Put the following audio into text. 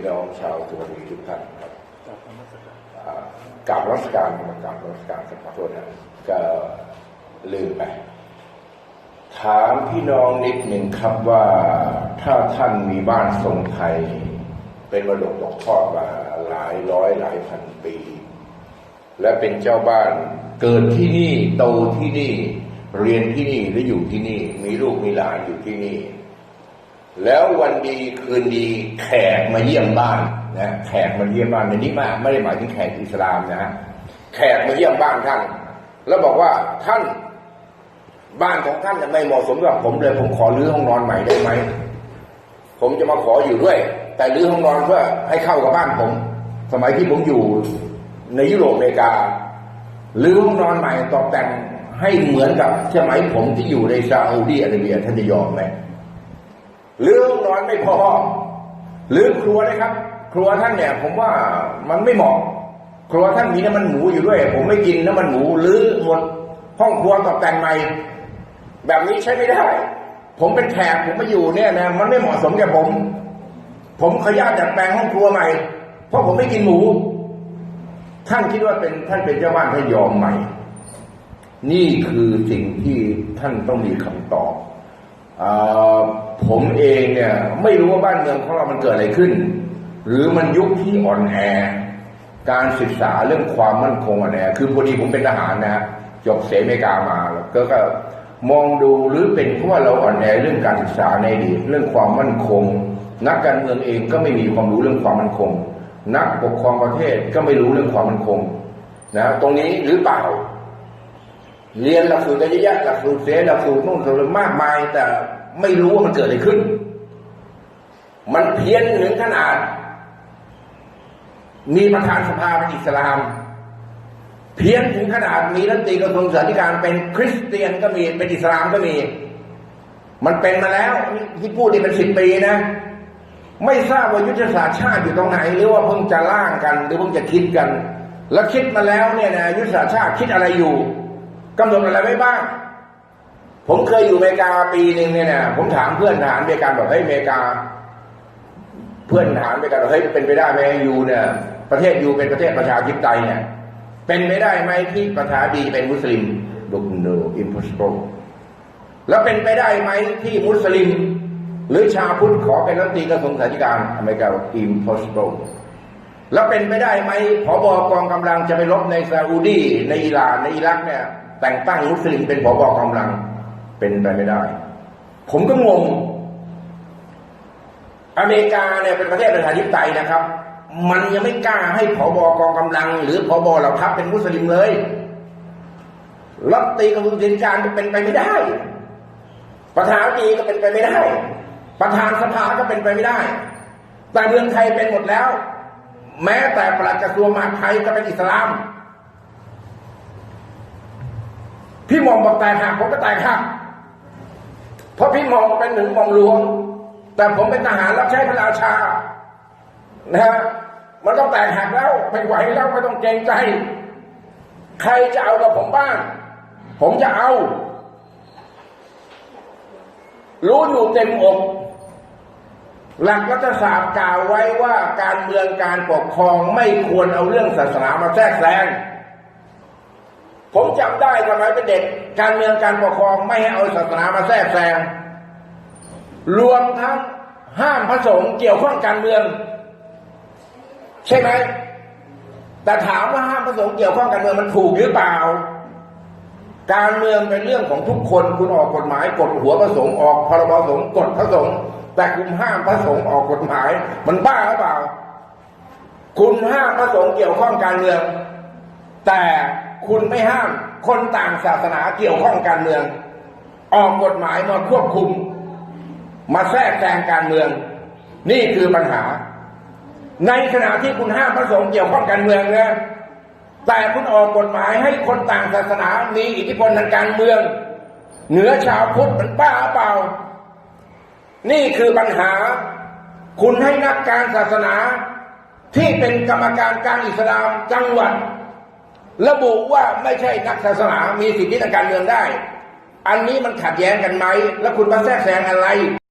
พี่น้องชาวสุพรรณบุรีทุกท่านครับจากธรรมสกัดอ่ากราบรัชการกรรมการรัชการขอโทษนะก็ลืมไปถามพี่น้องนิดหนึ่งครับว่าถ้าท่านมีบ้านทรงไทย เป็นมรดกตกทอดมาหลายร้อยหลายพันปี และเป็นเจ้าบ้านเกิดที่นี่โตที่นี่ เรียนที่นี่และอยู่ที่นี่ มีลูกมีหลานอยู่ที่นี่ แล้ววันดีคืนดีแขกมาเยี่ยมบ้านนะแขกมาเยี่ยมบ้านในนี้มาไม่ได้หมายถึงแขกอิสลามนะฮะแขกมาเยี่ยมบ้านท่าน แล้วบอกว่าท่านบ้านของท่านไม่เหมาะสมกับผมเลยผมขอรื้อห้องนอนใหม่ได้ไหมผมจะมาขออยู่ด้วย แต่รื้อห้องนอนเพื่อให้เข้ากับบ้านผม สมัยที่ผมอยู่ในยุโรปอเมริการื้อห้องนอนใหม่ตกแต่งให้เหมือนกับสมัยผมที่อยู่ในซาอุดีอาระเบียท่านจะยอมไหม หรือห้องนอนไม่พอ หรือครัวนะครับ ครัวท่านเนี่ย ผมว่ามันไม่เหมาะ ครัวท่านมีน้ำมันหมูอยู่ด้วย ผมไม่กินน้ำมันหมูหรือหมดห้องครัวตกแต่งใหม่ แบบนี้ใช้ไม่ได้ ผมเป็นแขกผมมาอยู่เนี่ยนะมันไม่เหมาะสมแก่ผม ผมขออนุญาตจัดแปลงห้องครัวใหม่ เพราะผมไม่กินหมู ท่านคิดว่าเป็นท่านเป็นเจ้าบ้านท่านยอมไหมนี่คือสิ่งที่ท่านต้องมีคำตอบ ผมเองเนี่ยไม่รู้ว่าบ้านเมืองของเรามันเกิดอะไรขึ้น หรือมันยุคที่อ่อนแอ การศึกษาเรื่องความมั่นคงอ่อนแอคือพอดีผมเป็นทหารนะฮะจบเสเมกามาแล้วก็ก็มองดูหรือเป็นเพราะว่าเราอ่อนแอเรื่องการศึกษาในดีเรื่องความมั่นคง นักการเมืองเองก็ไม่มีความรู้เรื่องความมั่นคง นักปกครองประเทศก็ไม่รู้เรื่องความมั่นคงนะตรงนี้หรือเปล่า เรียนหลักสูตรเยอะแยะหลักสูตรเสียหลักสูตรนู่นสูตรมากมาย แต่ไม่รู้ว่ามันเกิดอะไรขึ้น มันเพี้ยนถึงขนาด มีประธานสภาเป็นอิสลาม เพี้ยนถึงขนาดมีรัฐมนตรีกระทรวงสาธารณสุขเป็นคริสเตียนก็มีเป็นอิสลามก็มี มันเป็นมาแล้วที่พูดนี่เป็นสิบปีนะไม่ทราบว่ายุทธศาสตร์ชาติอยู่ตรงไหน หรือว่าเพิ่งจะร่างกัน หรือเพิ่งจะคิดกัน แล้วคิดมาแล้วเนี่ยนะยุทธศาสตร์ชาติคิดอะไรอยู่ กำหนดอะไรไว้บ้าง ผมเคยอยู่อเมริกาปีหนึ่งเนี่ยนะผมถามเพื่อนทหารอเมริกันบอกเฮ้ยอเมริกา เพื่อนทหารอเมริกันบอกเฮ้ยเป็นไปได้ไหมยูเนี่ย ประเทศยูเป็นประเทศประชาธิปไตยเนี่ยเป็นไปได้ไหมที่ประธานดีเป็นมุสลิมบอก no impossible แล้วเป็นไปได้ไหมที่มุสลิม หรือชาวพุทธขอเป็นรัฐมนตรีกระทรวงสาธารณสุขอเมริกาบอก impossible แล้วเป็นไปได้ไหมผบกองกำลังจะไปรบในซาอุดีในอิหร่านในอิรักเนี่ย แต่งตั้งมุสลิมเป็นผบกองกำลังเป็นไปไม่ได้ ผมก็งง อเมริกาเนี่ยเป็นประเทศประชาธิปไตยนะครับ มันยังไม่กล้าให้ผบกองกำลัง หรือผบเหล่าทัพเป็นมุสลิมเลยรัฐตีกระทรวงศึกาธิการเป็นไปไม่ได้ ประธานดีก็เป็นไปไม่ได้ ประธานสภาก็เป็นไปไม่ได้ แต่เมืองไทยเป็นหมดแล้ว แม้แต่ปลัดกระทรวงมหาดไทยก็เป็นอิสลาม พี่มอมบอกแตกหักผมก็แตกหักเพราะพี่มอมเป็นหนึ่งมอมหลวง แต่ผมเป็นทหารรับใช้พระราชา นะฮะมันต้องแตกหักแล้วไม่ไหวแล้วไม่ต้องเกรงใจ ใครจะเอากับผมบ้าง ผมจะเอา รู้อยู่เต็มอกหลักรัฐศาสตร์กล่าวไว้ว่าการเมืองการปกครองไม่ควรเอาเรื่องศาสนามาแทรกแซง ผมจำได้สมัยเป็นเด็ก การเมืองการปกครองไม่ให้เอาศาสนามาแทรกแซงรวมทั้งห้ามพระสงฆ์เกี่ยวข้องการเมือง ใช่ไหมแต่ถามว่าห้ามพระสงฆ์เกี่ยวข้องการเมืองมันถูกหรือเปล่า การเมืองเป็นเรื่องของทุกคนคุณออกกฎหมายกดหัวพระสงฆ์ออกพรบสงฆ์กดพระสงฆ์แต่คุณห้ามพระสงฆ์ออกกฎหมาย มันบ้าหรือเปล่า คุณห้ามพระสงฆ์เกี่ยวข้องการเมือง แต่ คุณไม่ห้ามคนต่างศาสนาเกี่ยวข้องการเมือง ออกกฎหมายมาควบคุม มาแทรกแซงการเมือง นี่คือปัญหา ในขณะที่คุณห้ามพระสงฆ์เกี่ยวข้องการเมืองนะแต่คุณออกกฎหมายให้คนต่างศาสนามีอิทธิพลทางการเมือง เหนือชาวพุทธมันบ้าเปล่า นี่คือปัญหา คุณให้นักการศาสนาที่เป็นกรรมการการอิสลามจังหวัด ระบุว่าไม่ใช่นักศาสนามีสิทธิทางการเมืองได้ อันนี้มันขัดแย้งกันไหม แล้วคุณมาแทรกแซงอะไร